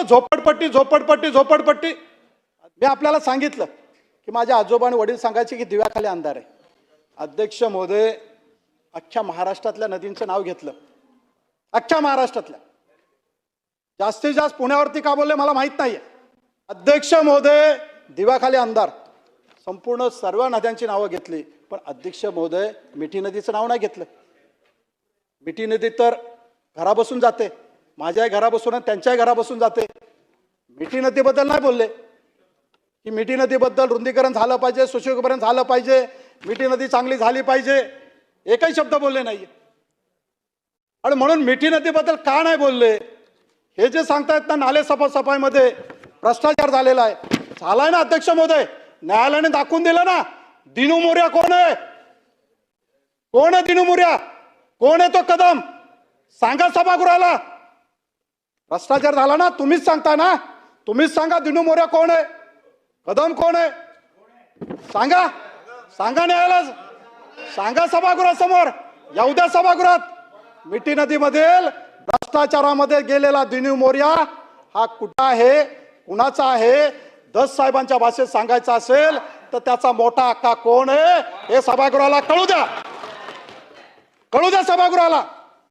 फक्त झोपडपट्टी झोपडपट्टी झोपडपट्टी. मी आपल्याला सांगितलं की माझ्या आजोबा आणि वडील सांगायचे की दिव्याखाली अंधार आहे. अध्यक्ष महोदय अख्ख्या महाराष्ट्रातल्या नदींचं नाव घेतलं. अख्ख्या महाराष्ट्रातल्या. जास्तीत जास्त पुण्यावरती का बोलले मला माहीत नाहीये. अध्यक्ष महोदय दिव्याखाली अंधार. संपूर्ण सर्व नद्यांची नावं घेतली पण अध्यक्ष महोदय मिठी नदीचं नाव नाही घेतलं. मिठी नदी तर घराबसून जाते. माझ्याही घराबसून त्यांच्याही घराबसून जाते. मिठी नदीबद्दल नाही बोलले. की मिठी नदीबद्दल रुंदीकरण झालं पाहिजे सुशोभीकरण झालं पाहिजे मिठी नदी चांगली झाली पाहिजे एकही शब्द बोलले नाही आणि म्हणून मिठी नदीबद्दल का नाही बोलले? हे जे सांगतायत ना नाले सफा सफाईमध्ये भ्रष्टाचार झालेला आहे. झालाय ना अध्यक्ष महोदय? न्यायालयाने दाखवून दिलं ना? दिनू मोर्या कोण आहे? कोण आहे दिनू मोर्या? कोण आहे तो कदम? सांगा सभागृहाला. भ्रष्टाचार झाला ना तुम्हीच सांगता ना. तुम्हीच सांगा दिनू मोर्या कोण आहे? कदम कोण आहे? सांगा. सांगा न्यायालय सांगा सभागृहासमोर. येऊ द्या सभागृहात. मिठी नदीमधील भ्रष्टाचारामध्ये गेलेला दिनू मोर्या हा कुठं आहे? कुणाचा आहे? दस साहेबांच्या भाषेत सांगायचं असेल तर त्याचा मोठा हक्का कोण आहे? हे सभागृहाला कळू द्या. कळू द्या सभागृहाला.